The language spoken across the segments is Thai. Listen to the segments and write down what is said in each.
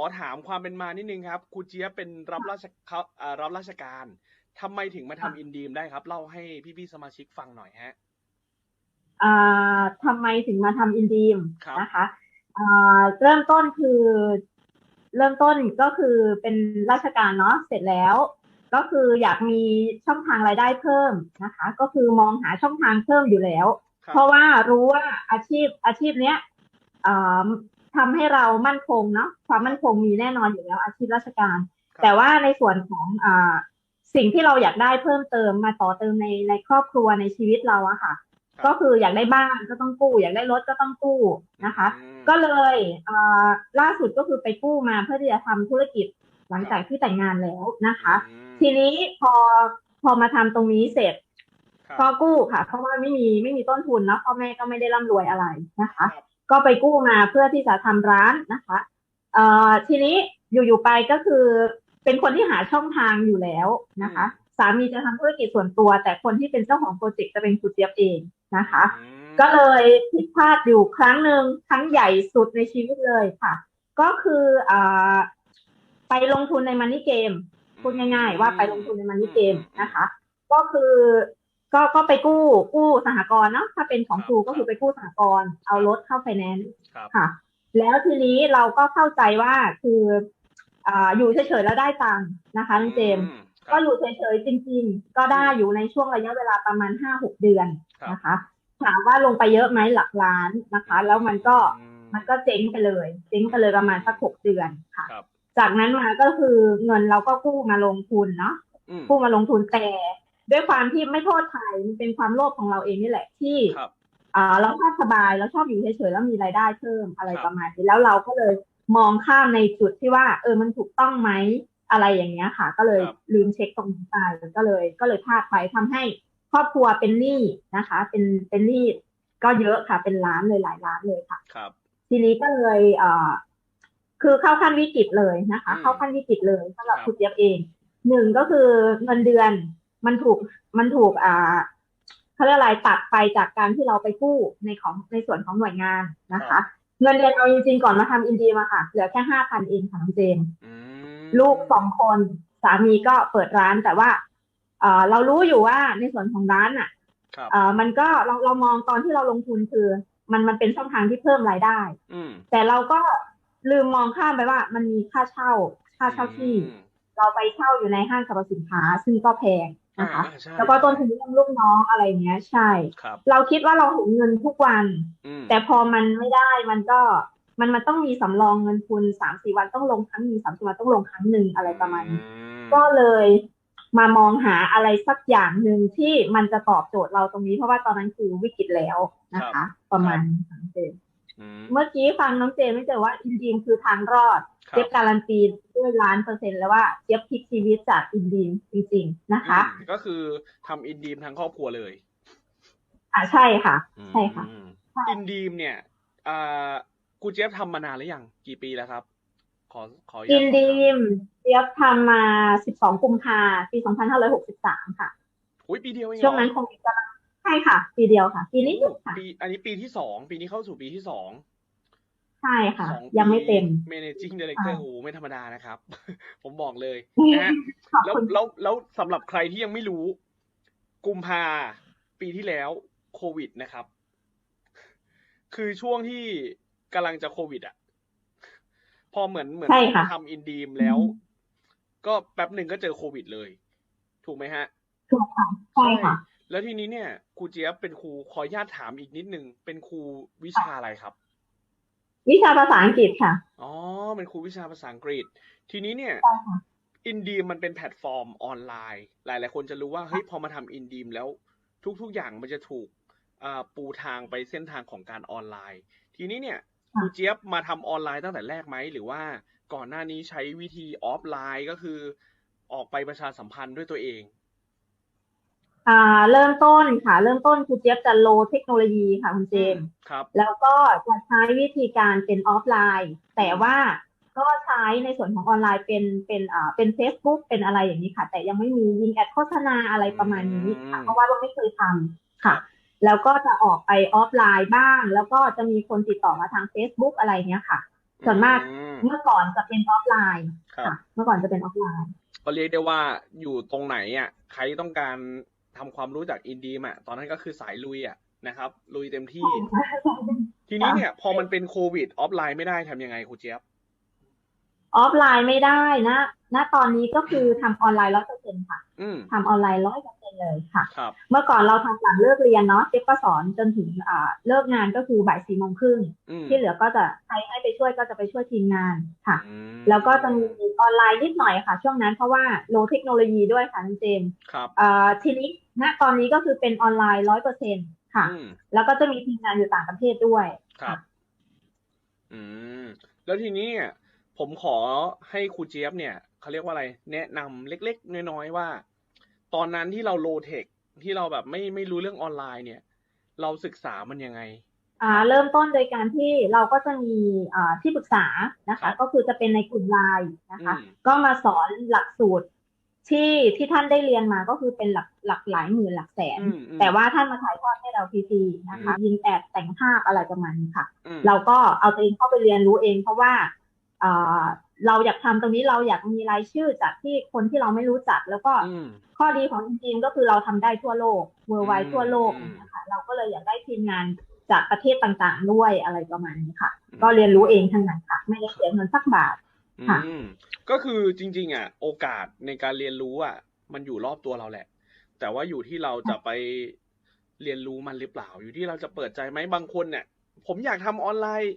อถามความเป็นมานิดนึงครับครูเจี๊ยบเป็นรับราชเขาอ่ารับราชการทำไมถึงมาทำอินดีมได้ครับ เล่าให้พี่ๆสมาชิกฟังหน่อยฮะอ่าทำไมถึงมาทำอินดีมครับนะคะอ่าเริ่มต้นคือ เริ่มต้นก็คือเป็นราชการเนาะเสร็จแล้ว ก็คืออยากมีช่องทางรายได้เพิ่มนะคะ ก็คือมองหาช่องทางเพิ่มอยู่แล้วครับเพราะว่ารู้ว่าอาชีพอาชีพเนี้ย อ่าทำให้เรามั่นคงเนาะความมั่นคงมีแน่นอนอยู่แล้วอาชีพราชการครับแต่ว่าในส่วนของอ่าสิ่งที่เราอยากได้เพิ่มเติมมาต่อเติมในในครอบครัวในชีวิตเราอะค่ะครับก็คืออยากได้บ้านก็ต้องกู้ อยากได้รถก็ต้องกู้นะคะอืมก็เลยอ่าล่าสุดก็คือไปกู้มาเพื่อที่จะทำธุรกิจหลังจากที่แต่งงานแล้วนะคะอืมทีนี้พอพอมาทำตรงนี้เสร็จครับก็กู้ค่ะ เพราะว่าไม่มีไม่มีต้นทุนเนาะพ่อแม่ก็ไม่ได้ร่ำรวยอะไรนะคะครับ ก็ไปกู้มาเพื่อที่จะทำร้านนะคะเอ่อทีนี้อยู่ๆไปก็คือเป็นคนที่หาช่องทางอยู่แล้วนะคะสามีจะทำธุรกิจส่วนตัว แต่คนที่เป็นเจ้าของโปรเจกต์จะเป็นครูเจี๊ยบเองนะคะอืมก็เลยผิดพลาดอยู่ครั้งหนึ่งครั้งใหญ่สุดในชีวิตเลยค่ะ ก็คืออ่าไปลงทุนในมันนี่เกมพูดง่ายๆ ว่าไปลงทุนในมันนี่เกมนะคะ ก็คือ ก็ก็ไปกู้กู้สหกรณ์เนาะถ้าเป็นของครูก็คือไปกู้สหกรณ์เอารถเข้าไฟแนนซ์ครับค่ะ แล้วทีนี้เราก็เข้าใจว่าคืออ่าอยู่เฉยๆแล้วได้ตังค์นะคะน้องเจมส์อืมคก็รับอยู่เฉยๆจริง ๆ ก็ได้อยู่ในช่วงระยะเวลาประมาณห้าหกเดือนครับนะคะถามว่าลงไปเยอะไหมหลักล้านนะคะ แล้วมันก็อืมมันก็เจ๊งไปเลย เจ๊งไปเลยประมาณสักหกเดือนค่ะครับจากนั้นมาก็คือเงินเราก็กู้มาลงทุนเนาะอืมกู้มาลงทุนแต่ ด้วยความที่ไม่โทษใครมันเป็นความโลภของเราเองนี่แหละที่ครับอ่าเราชอบสบายเราชอบอยู่เฉยๆแล้วมีรายได้เพิ่มอะไรครับประมาณนี้แล้วเราก็เลยมองข้ามในจุดที่ว่า เออมันถูกต้องไหมอะไรอย่างเงี้ยค่ะ ก็เลยครับลืมเช็คตรงนี้ไปก็เลย ก็เลยพลาดไปทำให้ครอบครัวเป็นหนี้นะคะ เป็นเป็นหนี้ก็เยอะค่ะ เป็นล้านเลยหลายล้านเลยค่ะครับ ทีนี้ก็เลยเอ่อคือเข้าขั้นวิกฤตเลยนะคะอืมเข้าขั้นวิกฤตเลยสำหรับครับคุณเจี๊ยบเองหนึ่งก็คือเงินเดือน มันถูกมันถูกอ่าเขาเรียกอะไรตัดไปจากการที่เราไปกู้ในของในส่วนของหน่วยงานนะคะ เงินเดือนเอาจริงๆก่อนมาทำอินดีมาค่ะ เหลือแค่ห้าพันเองค่ะน้องเจมส์อืมลูกสองคนสามีก็เปิดร้านแต่ว่าเอ่อเรารู้อยู่ว่าในส่วนของร้านอะครับเอ่อมันก็เราเรามองตอนที่เราลงทุนคือ มันมันเป็นช่องทางที่เพิ่มรายได้อืมแต่เราก็ลืมมองข้ามไปว่า มันมีค่าเช่า ค่าเช่าที่อืมเราไปเช่าอยู่ในห้างสรรพสินค้า ซึ่งก็แพง นะคะอ่าใช่แล้วก็ต้นทุนเรื่องลูกน้องอะไรเงี้ย ใช่ครับเราคิดว่าเราเห็นเงินทุกวันอืมแต่พอมันไม่ได้มันก็มันมันต้องมีสำรองเงินทุนสามสี่วันต้องลงครั้งหนึ่งสามสี่วันต้องลงครั้งหนึ่งอะไรประมาณนี้อืมก็เลยมามองหาอะไรสักอย่างหนึ่งที่มันจะตอบโจทย์เราตรงนี้เพราะว่าตอนนั้นคือวิกฤตแล้วนะคะ ประมาณนี้ค่ะน้องเจมส์อืม เมื่อกี้ฟังน้องเจมส์ไม่เจอว่าอินดีมคือทางรอดครัเจี๊ยบการันตีด้วยล้านเปอร์เซ็นต์แล้วว่าเจี๊ยบพลิกชีวิตจากอินดีมจริงๆนะคะอืมก็คือทำอินดีมทั้งครอบครัวเลย อ่าใช่ค่ะ ใช่ค่ะอืมใช่อินดีมเนี่ยอ่าครูเจี๊ยบทำมานานหรือยังกี่ปีแล้วครับ ขอขออนุญาตอินดีสอบถามมเจี๊ยบทำมา12กุมภาปี2563ค่ะ อุ้ยปีเดียวเองเหรอช่วงนั้นคงกำลังใช่ค่ะ ปีเดียวค่ะ ปีนี้ค่ะ ปีอันนี้ปีที่สองปีนี้เข้าสู่ปีที่สองใช่ค่ะสองยังไม่เต็ม managing director อ่าโอ้โหไม่ธรรมดานะครับ ผมบอกเลยนะฮะขอบแล้วคุณแล้วแล้วสำหรับใครที่ยังไม่รู้ กุมภาปีที่แล้วโควิดนะครับ คือช่วงที่กำลังจะโควิด อะ พอเหมือนเหมือนใช่ค่ะทำอินดีมแล้ว ก็แป๊บหนึ่งก็เจอโควิดเลย ถูกไหมฮะถูกค่ะใช่ค่ะ แล้วทีนี้เนี่ยครูเจี๊ยบเป็นครูขออนุญาตถามอีกนิดนึง เป็นครูวิชาอะไรครับ วิชาภาษาอังกฤษค่ะ อ๋อ เป็นครูวิชาภาษาอังกฤษ ทีนี้เนี่ยใช่ค่ะอินดีมมันเป็นแพลตฟอร์มออนไลน์ หลาย ๆ คนจะรู้ว่าเฮ้ยพอมาทำอินดีมแล้วทุก ๆ อย่างมันจะถูกอ่าปูทางไปเส้นทางของการออนไลน์ ทีนี้เนี่ยคค่ะรูเจี๊ยบมาทำออนไลน์ตั้งแต่แรกไหม หรือว่าก่อนหน้านี้ใช้วิธีออฟไลน์ก็คือ ออกไปประชาสัมพันธ์ด้วยตัวเอง อ่าเริ่มต้นค่ะ เริ่มต้นครูเจี๊ยบจะโลเทคโนโลยีค่ะคุณเจมส์ครับ แล้วก็จะใช้วิธีการเป็นออฟไลน์ แต่ว่าก็ใช้ในส่วนของออนไลน์เป็นเป็นอ่าเป็น Facebook เป็นอะไรอย่างนี้ค่ะ แต่ยังไม่มียิงแอดโฆษณาอะไรประมาณนี้ค่ะอืมเพราะว่าเราไม่เคยทำค่ะ แล้วก็จะออกไปออฟไลน์บ้าง แล้วก็จะมีคนติดต่อมาทาง Facebook อะไรเนี้ยค่ะ ส่วนมากอืเมื่อก่อนจะเป็นออฟไลน์ครับค่ะ เมื่อก่อนจะเป็นออฟไลน์ก็เรียกได้ว่าอยู่ตรงไหนอะใครต้องการ ทำความรู้จากอินดีมอะตอนนั้นก็คือสายลุยอะนะครับ ลุยเต็มที่ ทีนี้เนี่ย พอมันเป็นโควิดออฟไลน์ไม่ได้ทำยังไงครูเจี๊ยบ ออฟไลน์ไม่ได้นะณตอนนี้ก็คือทำออนไลน์ร้อยเปอร์เซ็นค่ะอืมทำออนไลน์ร้อยเปอร์เซ็นเลยค่ะครับเมื่อก่อนเราทำหลังเลิกเรียนเนาะเจ๊ก็สอนจนถึงอ่าเลิกงานก็คือบ่ายสี่โมงครึ่งอืมที่เหลือก็จะใครให้ไปช่วยก็จะไปช่วยทีมงานค่ะอืมแล้วก็จะมีออนไลน์นิดหน่อยค่ะ ช่วงนั้นเพราะว่าโลเทคโนโลยีด้วยค่ะน้องเจมส์ครับเอ่อทีนี้ณตอนนี้ก็คือเป็นออนไลน์ร้อยเปอร์เซ็นค่ะอืมแล้วก็จะมีทีมงานอยู่ต่างประเทศด้วยครับ อืมแล้วทีนี้เนี่ย ผมขอให้ครูเจี๊ยบเนี่ยเขาเรียกว่าอะไร แนะนำเล็ก ๆ น้อยๆว่า ตอนนั้นที่เราโลเทคที่เราแบบไม่ไม่รู้เรื่องออนไลน์เนี่ย เราศึกษามันยังไงอ่าเริ่มต้นโดยการที่เราก็จะมีอ่าที่ปรึกษานะครัคะบก็คือจะเป็นในกลุ่มไลน์นะคะอืมก็มาสอนหลักสูตรที่ที่ท่านได้เรียนมาก็คือเป็นหลักหลักหลายหมื่นหลักแสนอืมอืมแต่ว่าท่านมาถ่ายทอดให้เราฟรีๆนะคะ ยิงแอดแต่งภาพอะไรประมาณนี้ค่ะอืมเราก็เอาตัวเองเข้าไปเรียนรู้เองเพราะว่า เอ่อเราอยากทำตรงนี้เราอยากมีรายชื่อจากที่คนที่เราไม่รู้จัก แล้วก็อืมข้อดีของจริงๆก็คือเราทำได้ทั่วโลกเวอร์ไวอืมทั่วโลกอืมนะคะเราก็เลยอยากได้ทีมงานจากประเทศต่างๆด้วยอะไรประมาณนี้ค่ะอืมก็เรียนรู้เองทั้งนั้นค่ะไม่ได้เสียเงินสักบาทค่ะอืมก็คือจริง ๆ อะ โอกาสในการเรียนรู้อะ มันอยู่รอบตัวเราแหละ แต่ว่าอยู่ที่เราจะไปเรียนรู้มันหรือเปล่า อยู่ที่เราจะเปิดใจไหมบางคนเนี่ย ผมอยากทำออนไลน์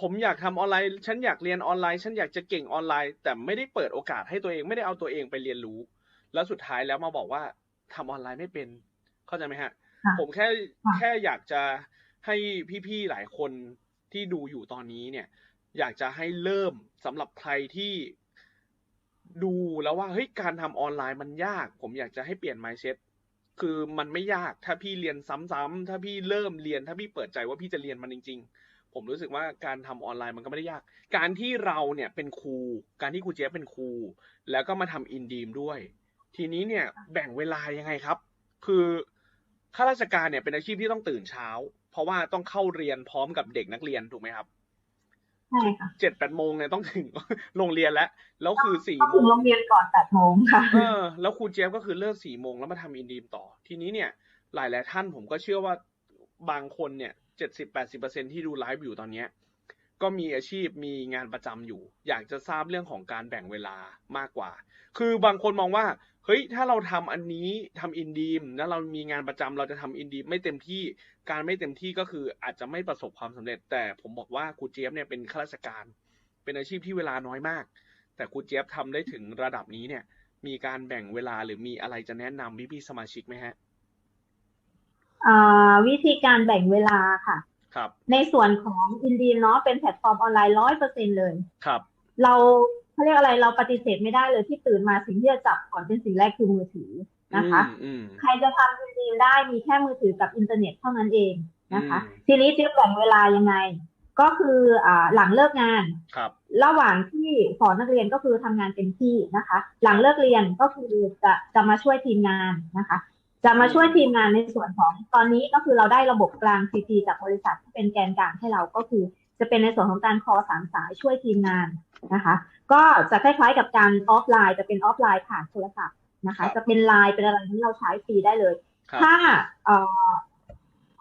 ผมอยากทำออนไลน์ ฉันอยากเรียนออนไลน์ ฉันอยากจะเก่งออนไลน์ แต่ไม่ได้เปิดโอกาสให้ตัวเองไม่ได้เอาตัวเองไปเรียนรู้ แล้วสุดท้ายแล้วมาบอกว่าทำออนไลน์ไม่เป็น เข้าใจไหมฮะค่ะผมแค่ค่ะแค่อยากจะให้พี่ๆหลายคนที่ดูอยู่ตอนนี้เนี่ย อยากจะให้เริ่มสำหรับใครที่ดูแล้วว่าเฮ้ยการทำออนไลน์มันยาก ผมอยากจะให้เปลี่ยน mindset คือมันไม่ยากถ้าพี่เรียนซ้ำๆถ้าพี่เริ่มเรียนถ้าพี่เปิดใจว่าพี่จะเรียนมันจริง ๆ ผมรู้สึกว่าการทำออนไลน์มันก็ไม่ได้ยาก การที่เราเนี่ยเป็นครู การที่ครูเจ๊ยบเป็นครู แล้วก็มาทำอินดีมด้วย ทีนี้เนี่ยแบ่งเวลายังไงครับ คือข้าราชการเนี่ยเป็นอาชีพที่ต้องตื่นเช้า เพราะว่าต้องเข้าเรียนพร้อมกับเด็กนักเรียนถูกไหมครับใช่ค่ะเจ็ดแปดโมงเนี่ยต้องถึงโรงเรียนแล้ว แล้วคือสี่ต้องโมถึงงโรงเรียนก่อนแปดโมงค่ะเออแล้วครูเจี๊ยบก็คือเลิกสี่โมงแล้วมาทำอินดีมต่อ ทีนี้เนี่ยหลายหลายๆท่านผมก็เชื่อว่าบางคนเนี่ยเจ็ดสิบแปดสิบเปอร์เซ็นที่ดูไลฟ์อยู่ตอนเนี้ยก็มีอาชีพมีงานประจำอยู่ อยากจะทราบเรื่องของการแบ่งเวลามากกว่า คือบางคนมองว่าเฮ้ยถ้าเราทำอันนี้ทำอินดีมแล้วเรามีงานประจำเราจะทำอินดีมไม่เต็มที่การไม่เต็มที่ก็คืออาจจะไม่ประสบความสำเร็จ แต่ผมบอกว่าครูเจี๊ยบเนี่ยเป็นข้าราชการ เป็นอาชีพที่เวลาน้อยมาก แต่ครูเจี๊ยบทำได้ถึงระดับนี้เนี่ย มีการแบ่งเวลาหรือมีอะไรจะแนะนำพี่พี่ๆสมาชิกไหมฮะ วิธีการแบ่งเวลาค่ะ ครับ ในส่วนของอินดีเนาะเป็นแพลตฟอร์มออนไลน์ร้อยเปอร์เซ็นเลยครับ เราเขาเรียกอะไรเราปฏิเสธไม่ได้เลยที่ตื่นมาสิ่งที่จะจับก่อนเป็นสิ่งแรกคือมือถือนะคะอืมอืมใครจะทำอินดีได้มีแค่มือถือกับอินเทอร์เน็ตเท่านั้นเองนะคะอืมทีนี้จะแบ่งเวลายังไง ก็คืออ่าหลังเลิกงานครับ ระหว่างที่สอนนักเรียนก็คือทำงานเต็มที่นะคะ หลังเลิกเรียนก็คือจะจะมาช่วยทีมงานนะคะ จะมาช่วยทีมงานในส่วนของตอนนี้ก็คือเราได้ระบบกลาง CP จากบริษัทที่เป็นแกนกลางให้เราก็คือ จะเป็นในส่วนของการคอสามสายช่วยทีมงานนะคะ ก็จะคล้ายๆกับการออฟไลน์จะเป็นออฟไลน์ผ่านโทรศัพท์นะคะ จะเป็นไลน์เป็นอะไรที่เราใช้ฟรีได้เลยครับถ้าเอ่อ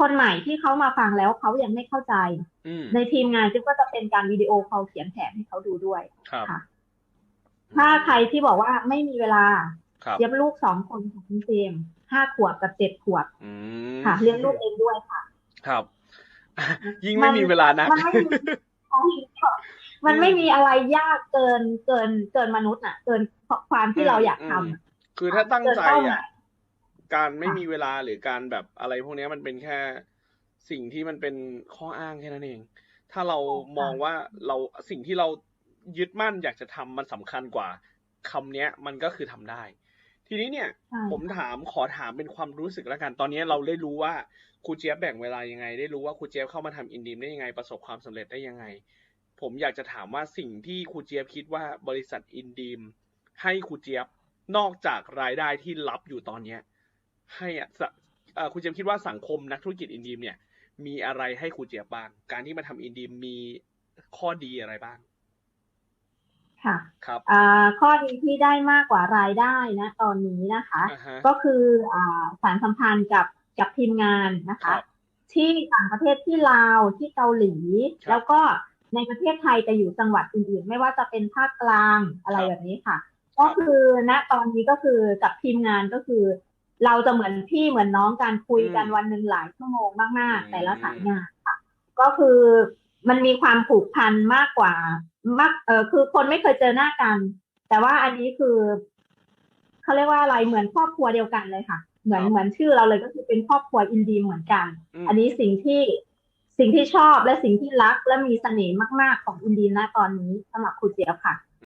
คนใหม่ที่เขามาฟังแล้วเขายังไม่เข้าใจอืมในทีมงานจิ๊บก็จะเป็นการวิดีโอคอลเขียนแผนให้เขาดูด้วยครับค่ะถ้าใครที่บอกว่าไม่มีเวลาครับ เลี้ยงลูกสองคนของคุณเจมส์ห้าขวบกับเจ็ดขวบอืมค่ะเลี้ยงลูกเองด้วยค่ะ ครับ ยิ่งไม่มีเวลานะมันไม่มีมันไม่มีอะไรยากเกินเกินเกินมนุษย์อะ เกินความที่เราอยากทำอะคือถ้าตั้งใจเกินเป้าหอะมายการไม่ค่ะมีเวลาหรือการแบบอะไรพวกเนี้ยมันเป็นแค่สิ่งที่มันเป็นข้ออ้างแค่นั้นเอง ถ้าเรามองว่าเราสิ่งที่เรายึดมั่นอยากจะทำมันสำคัญกว่าคำเนี้ยมันก็คือทำได้ ทีนี้เนี่ยใช่ผมถามขอถามเป็นความรู้สึกแล้วกัน ตอนนี้เราได้รู้ว่าครูเจี๊ยบแบ่งเวลายังไง ได้รู้ว่าครูเจี๊ยบเข้ามาทำอินดีมได้ยังไง ประสบความสำเร็จได้ยังไง ผมอยากจะถามว่าสิ่งที่ครูเจี๊ยบคิดว่าบริษัทอินดีมให้ครูเจี๊ยบนอกจากรายได้ที่รับอยู่ตอนเนี้ย ให้อะสะเอ่อครูเจี๊ยบคิดว่าสังคมนักธุรกิจอินดีมเนี่ย มีอะไรให้ครูเจี๊ยบบ้าง การที่มาทำอินดีมมีข้อดีอะไรบ้าง ค่ะครับอ่าข้อดีที่ได้มากกว่ารายได้นะตอนนี้นะคะอ่าฮะก็คืออ่าสารสัมพันธ์กับกับทีมงานนะครัคะบที่ต่างประเทศที่ลาวที่เกาหลีครับแล้วก็ในประเทศไทยจะอยู่จังหวัดอื่นๆ ไม่ว่าจะเป็นภาคกลางอะไรครับแบบนี้ค่ะ ก็คือณตอนนี้ก็คือกับทีมงานก็คือ เราจะเหมือนพี่เหมือนน้องการคุยกันอืมวันหนึ่งหลายชั่วโมงมากอืมๆแต่ละสายงานค่ะ ก็คือ มันมีความผูกพันมากกว่ามากเออคือคนไม่เคยเจอหน้ากัน แต่ว่าอันนี้คือเขาเรียกว่าอะไรเหมือนครอบครัวเดียวกันเลยค่ะ เหมือนครับเหมือนชื่อเราเลยก็คือเป็นครอบครัวอินดีเหมือนกันมอันนี้สิ่งที่สิ่งที่ชอบและสิ่งที่รักและมีเสน่ห์มาก ๆ ของอินดีนะตอนนี้สำหรับครูเจี๊ยบค่ะ